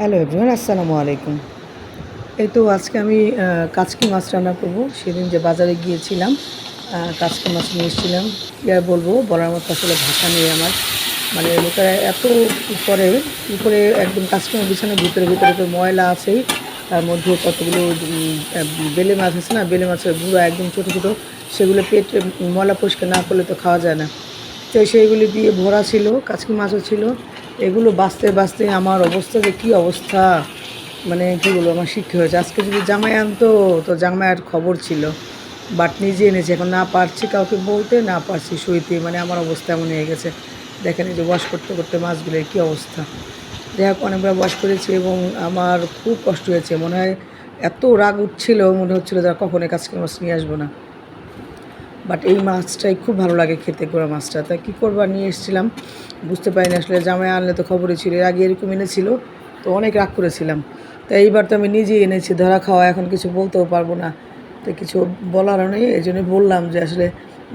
Hello everyone আসসালামু আলাইকুম এই তো আজকে আমি কাচকি মাছ রান্না করব। সেদিন যে বাজারে গিয়েছিলাম কাচকি মাছ নিয়ে এসেছিলাম। কী আর বলব, বলার মতো আসলে ভাষা নেই আমার। মানে লোকেরা এত উপরে উপরে একদম কাচকি মাছ বিছানার ভিতরে ভিতরে তো ময়লা আছেই। তার মধ্যে কতগুলো বেলে মাছ আছে না, বেলে মাছের গুঁড়া একদম ছোটো ছোটো। সেগুলো পেট, ময়লা পরিষ্কার না করলে তো খাওয়া যায় না। তো সেইগুলি দিয়ে ভরা ছিল, কাচকি মাছও ছিল। এগুলো বাঁচতে বাঁচতে আমার অবস্থা যে কী অবস্থা? মানে কী বলব, আমার শিক্ষা হয়েছে। আজকে যদি জামাই আনতো, তো জামাইয়ের খবর ছিল। বাট নিজে এনেছে, এখন না পারছি কাউকে বলতে, না পারছি শুইতে মানে আমার অবস্থা এমন হয়ে গেছে। দেখেন যে ওয়াশ করতে করতে মাছগুলোর কী অবস্থা। হোক অনেকবার ওয়াশ করেছি এবং আমার খুব কষ্ট হয়েছে। মনে হয় এত রাগ উঠছিল, মনে হচ্ছিল যে আর কখনো মাছ নিয়ে আসব না। বাট এই মাছটাই খুব ভালো লাগে খেতে, গোড়া মাছটা। তাই কী করবার নিয়ে এসেছিলাম। বুঝতে পারিনি আসলে, জামাই আনলে তো খবরই ছিল। এর আগে এরকম এনেছিল, তো অনেক রাগ করেছিলাম। তাই এইবার তো আমি নিজেই এনেছি, ধরা খাওয়া, এখন কিছু বলতেও পারব না। তো কিছু বলারও নেই, এই জন্য বললাম যে আসলে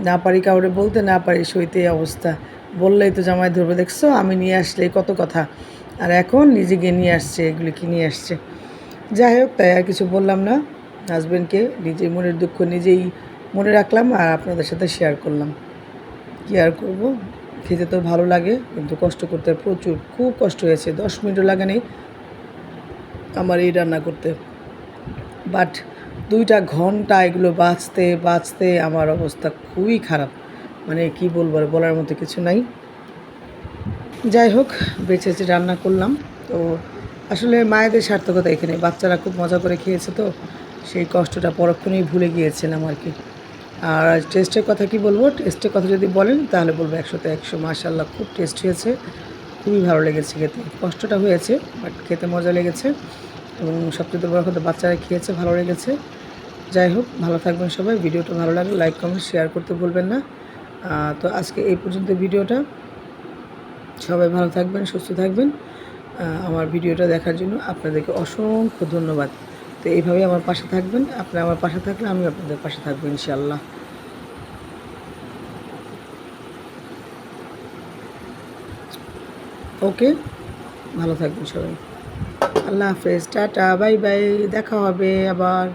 না পারি কাউরে বলতে, না পারি সইতে অবস্থা। বললেই তো জামাই ধরবে, দেখছ? আমি নিয়ে আসলে কত কথা। আর এখন নিজে গিয়ে নিয়ে আসছে এগুলি কি নিয়ে আসছে। যাই হোক, তাই আর কিছু বললাম না। হাজব্যান্ডকে নিজের মনের দুঃখ নিজেই মনে রাখলাম আর আপনাদের সাথে শেয়ার করলাম। কী আর করব? খেতে তো ভালো লাগে, কিন্তু কষ্ট করতে প্রচুর, খুব কষ্ট হয়েছে, দশ মিনিটও লাগে নেই আমার এই রান্না করতে। বাট দুইটা ঘণ্টা এগুলো বাঁচতে বাঁচতে আমার অবস্থা খুবই খারাপ। মানে কি বলব বলার মতো কিছু নাই। যাই হোক, বেঁচে রান্না করলাম। তো আসলে মায়েদের সার্থকতা এখানে, বাচ্চারা খুব মজা করে খেয়েছে তো, সেই কষ্টটা পরক্ষণেই ভুলে গিয়েছিলাম আর কি। আর টেস্টের কথা কি বলব? টেস্টের কথা যদি বলেন, তাহলে বলব একশোতে একশো মাশাল্লাহ খুব টেস্ট হয়েছে। খুবই ভালো লেগেছে খেতে। কষ্টটা হয়েছে বাট খেতে মজা লেগেছে। এবং সবচেয়ে বড় কথা, বাচ্চারা খেয়েছে, ভালো লেগেছে। যাই হোক, ভালো থাকবেন সবাই। ভিডিওটা ভালো লাগলে লাইক কমেন্ট শেয়ার করতে ভুলবেন না। তো আজকে এই পর্যন্ত ভিডিওটা। সবাই ভালো থাকবেন, সুস্থ থাকবেন। আমার ভিডিওটা দেখার জন্য আপনাদেরকে অসংখ্য ধন্যবাদ। তো এইভাবে আমার পাশে থাকবেন। আপনি আমার পাশে থাকলে আমি আপনাদের পাশে থাকব ইনশাল্লাহ ওকে, ভালো থাকবেন সবাই। আল্লাহ হাফেজ, টাটা, বাই বাই, দেখা হবে আবার।